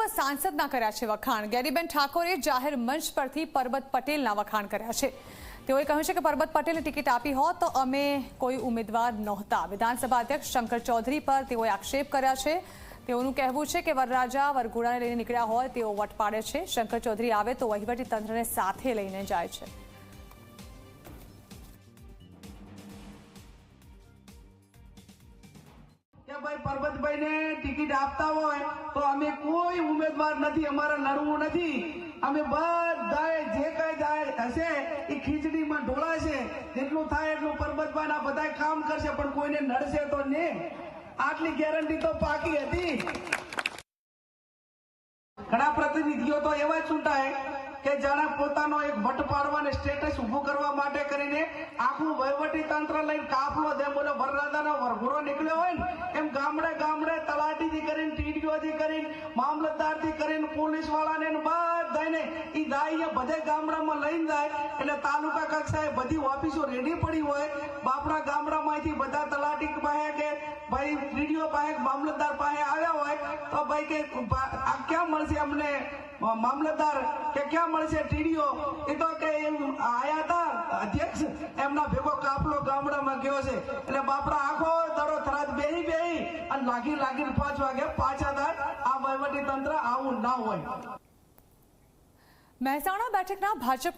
પૂર્વ સાંસદના કર્યા છે વખાણ. ગેરીબેન ઠાકોરે જાહેર મંચ પરથી પરબત પટેલના વખાણ કર્યા છે. તેઓએ કહ્યું છે કે પરબત પટેલને ટિકિટ આપી હોત તો અમે કોઈ ઉમેદવાર નહોતા. વિધાનસભા અધ્યક્ષ શંકર ચૌધરી પર તેઓએ આક્ષેપ કર્યા છે. તેઓનું કહેવું છે કે વરરાજા વરઘોડાને લઈને નીકળ્યા હોય તેઓ વટ પાડે છે. શંકર ચૌધરી આવે તો વહીવટી તંત્રને સાથે લઈને જાય છે. પરબતભાઈને ટિકિટ આપતા હોય તો અમે કોઈ ઉમેદવાર નથી, અમારે લડવું નથી. અમે બધાએ જે કઈ થાય હશે એ ખીચડીમાં ઢોળાશે. જેટલું થાય એટલું પરબતભાઈ બધા કામ કરશે, પણ કોઈને નડશે તો ને? આટલી ગેરંટી તો પાકી હતી. ઘણા પ્રતિનિધિઓ તો એવા ચૂંટાય કે જાણે પોતાનો એક વટ પાડવાને સ્ટેટસ ઉભું કરવા માટે કરીને આખું વહીવટી તંત્ર લઈને કાફલો જેમ બોલે, વરરાજાનો વરઘોડો નીકળ્યો હોય ને, એમ ગામડે ગામડે તલાટીથી કરીને, ટીડીઓથી કરીને, મામલતદારથી કરીને પોલીસ વાળાને ને બધાને એ જાય બધે ગામડામાં લઈને જાય. એટલે તાલુકા કક્ષાએ બધી ઓફિસો રેડી પડી હોય. બાપરા ગામડામાંથી બધા તલાટી પાસે કે ભાઈ ટીડીઓ પાસે મામલતદાર પાસે આવ્યા હોય, તો ભાઈ કે આ ક્યાં મળશે અમને? મામલતદાર કે ક્યાં મળશે ટીડીઓ? એ તો કે આયા હતા, અધ્યક્ષ, એમના ભેગો કાફલો ગામડામાં ગયો છે. એટલે બાપરા આખો દડો થરાદ બેહી બેહી અને લાગી લાગીને પાંચ વાગે પાછા થાય આ વહીવટી તંત્ર આવું ના હોય. મહેસાણા બેઠકના ભાજપના